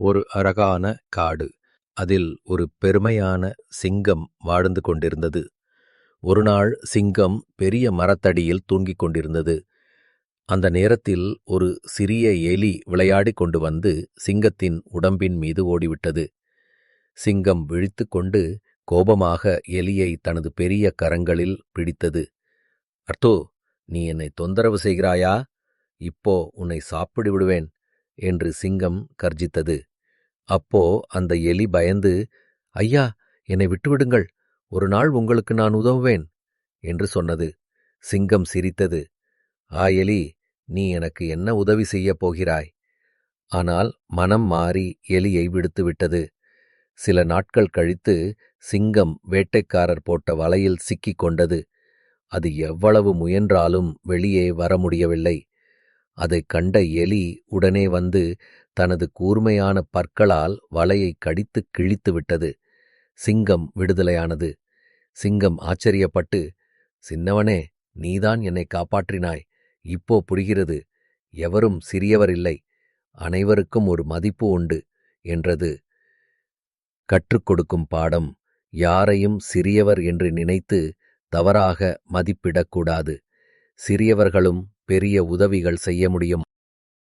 ஒரு அழகான காடு. அதில் ஒரு பெருமையான சிங்கம் வாழ்ந்து கொண்டிருந்தது. ஒரு நாள் சிங்கம் பெரிய மரத்தடியில் தூங்கிக் கொண்டிருந்தது. அந்த நேரத்தில் ஒரு சிறிய எலி விளையாடிக் கொண்டு வந்து சிங்கத்தின் உடம்பின் மீது ஓடிவிட்டது. சிங்கம் விழித்து கொண்டு கோபமாக எலியை தனது பெரிய கரங்களில் பிடித்தது. அர்த்தோ நீ என்னை தொந்தரவு செய்கிறாயா? இப்போ உன்னை சாப்பிடு விடுவேன் என்று சிங்கம் கர்ஜித்தது. அப்போ அந்த எலி பயந்து ஐயா என்னை விட்டுவிடுங்கள். ஒரு நாள் உங்களுக்கு நான் உதவுவேன் என்று சொன்னது. சிங்கம் சிரித்தது. ஆ எலி நீ எனக்கு என்ன உதவி செய்யப் போகிறாய்? ஆனால் மனம் மாறி எலியை விடுத்துவிட்டது சில நாட்கள் கழித்து சிங்கம் வேட்டைக்காரர் போட்ட வலையில் சிக்கிக் கொண்டது. அது எவ்வளவு முயன்றாலும் வெளியே வர முடியவில்லை. அதைக் கண்ட எலி உடனே வந்து தனது கூர்மையான பற்களால் வலையை கடித்து கிழித்து விட்டது. சிங்கம் விடுதலையானது. சிங்கம் ஆச்சரியப்பட்டு சின்னவனே நீதான் என்னை காப்பாற்றினாய். இப்போ புரிகிறது. எவரும் சிறியவர் இல்லை அனைவருக்கும் ஒரு மதிப்பு உண்டு என்றது. கற்றுக் கொடுக்கும் பாடம் யாரையும் சிறியவர் என்று நினைத்து தவறாக மதிப்பிடக்கூடாது சிறியவர்களும் பெரிய உதவிகள் செய்ய முடியும்.